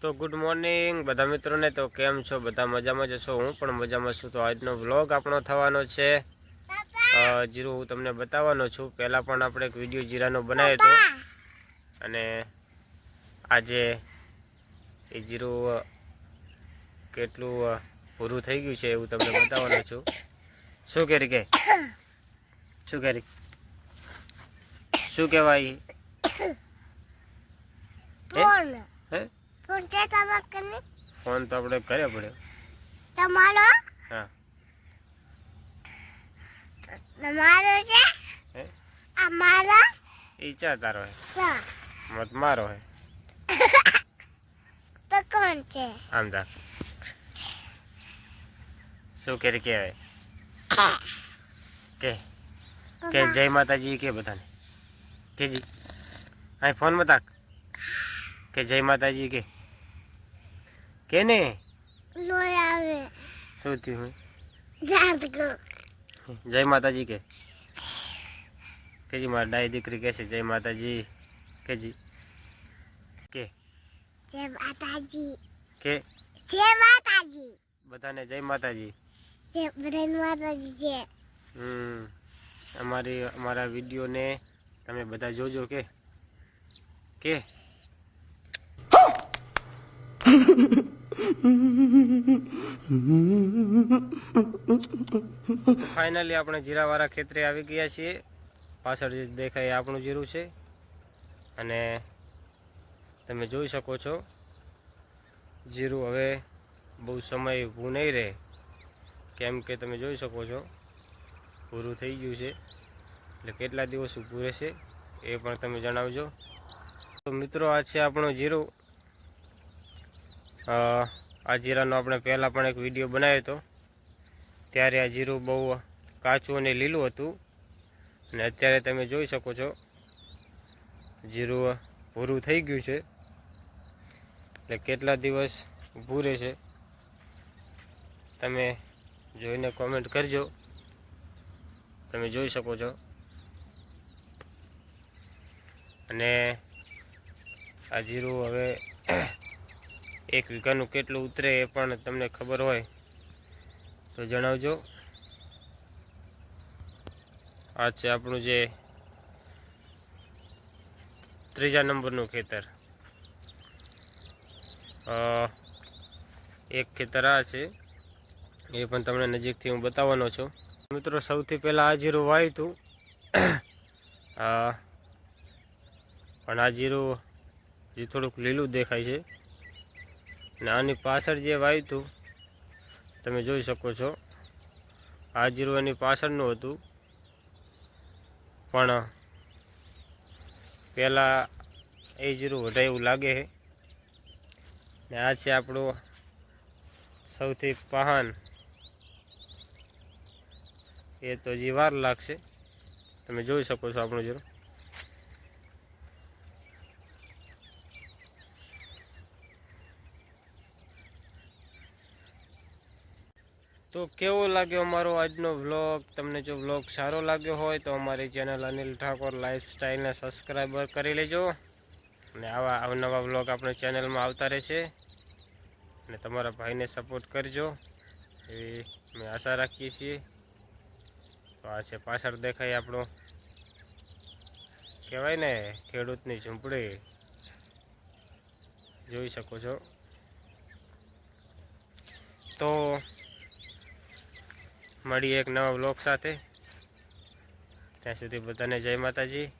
તો good morning બધા મિત્રોને તો કેમ છો? બધા મજામાં જ છો હું પણ મજામાં છું. તો આજનો વ્લોગ આપણો થવાનો છે. જીરું, હું તમને બતાવવાનો છું. પહેલાં પણ આપણે એક વીડિયો જીરાનો બનાવ્યો હતો. અને આજે એ જીરું કેટલું પૂરું થઈ ગયું છે એવું તમને બતાવવાનો છું. શું કરી કે? શું કરી? શું કહેવાય? ફોન છે તમારા કને? ફોન તો આપણે કર્યો પડ્યો તમારો? હા. તમારો છે? હે? આ મારો? ઈચ્છા તારો હે. મત મારો હે? તો કોણ છે? આમ તા શું કરી કહેવાય કે? કે જય માતાજી કે બધાને? કેજી અહીં ફોન મતાક કે જય માતાજી કે? કે ને લોહી આવે. શું થયું જય માતાજી કે. કેજી મારી ડાય દીકરી કે છે જય માતાજી. કેજી. કે? જય માતાજી. કે? જય માતાજી. બધાને જય માતાજી. જય બ્રેન માતાજી છે હમ. અમારી અમારા વિડીયોને તમે બધા જોજો કે. કે? ફાઇનલી આપણે જીરાવાળા ખેતરે આવી ગયા છીએ. પાછળ જે દેખાય આપણું જીરું છે. અને તમે જોઈ શકો છો, જીરું હવે બહુ સમય ઊભું નહીં રહે. કેમ કે તમે જોઈ શકો છો, પૂરું થઈ ગયું છે. એટલે કેટલા દિવસ ઊભું રહેશે એ પણ તમે જણાવજો. તો મિત્રો, આ છે આપણું જીરું. આ જીરાનો આપણે પહેલાં પણ એક વીડિયો બનાવ્યો હતો. ત્યારે આ જીરું બહુ કાચું અને લીલું હતું. અને અત્યારે તમે જોઈ શકો છો, જીરું ભૂરું થઈ ગયું છે. એટલે કેટલા દિવસ ઊભું રહેશે તમે જોઈને કોમેન્ટ કરજો. તમે જોઈ શકો છો. અને આ જીરું હવે એક વીઘાનું કેટલું ઉતરે એ પણ તમને ખબર હોય, તો જણાવજો. આ છે આપણું જે ત્રીજા નંબરનું ખેતર. એક ખેતર આ છે, એ પણ તમને નજીકથી હું બતાવવાનો છું. મિત્રો, સૌથી પહેલાં આ જીરું વાવ્યું હતું પણ આ જીરું જે થોડુંક લીલું દેખાય છે. અને આની પાછળ જે વાવ્યું હતું તમે જોઈ શકો છો. આ જીરું એની પાછળનું હતું. પણ પહેલાં એ જીરું વધારે એવું લાગે છે. ને આ છે આપણું સૌથી પહાન. એ તો હજી વાર લાગશે. તમે જોઈ શકો છો આપણું જીરું. તો કેવો લાગ્યો અમારો આજનો વ્લોગ તમને જો વ્લોગ સારો લાગ્યો હોય તો અમારી ચેનલ અનિલ ઠાકોર લાઈફસ્ટાઈલને સબસ્ક્રાઈબર કરી લેજો. અને આવા અવનવા વ્લોગ આપણી ચેનલમાં આવતા રહેશે. અને તમારા ભાઈને સપોર્ટ કરજો. એવી અમે આશા રાખીએ છીએ. તો આ છે પાછળ દેખાય આપણો. કહેવાય ને, ખેડૂતની ઝૂંપડી. જોઈ શકો છો. તો મળીએ એક નવા વ્લોગ સાથે. ત્યાં સુધી બધાને જય માતાજી.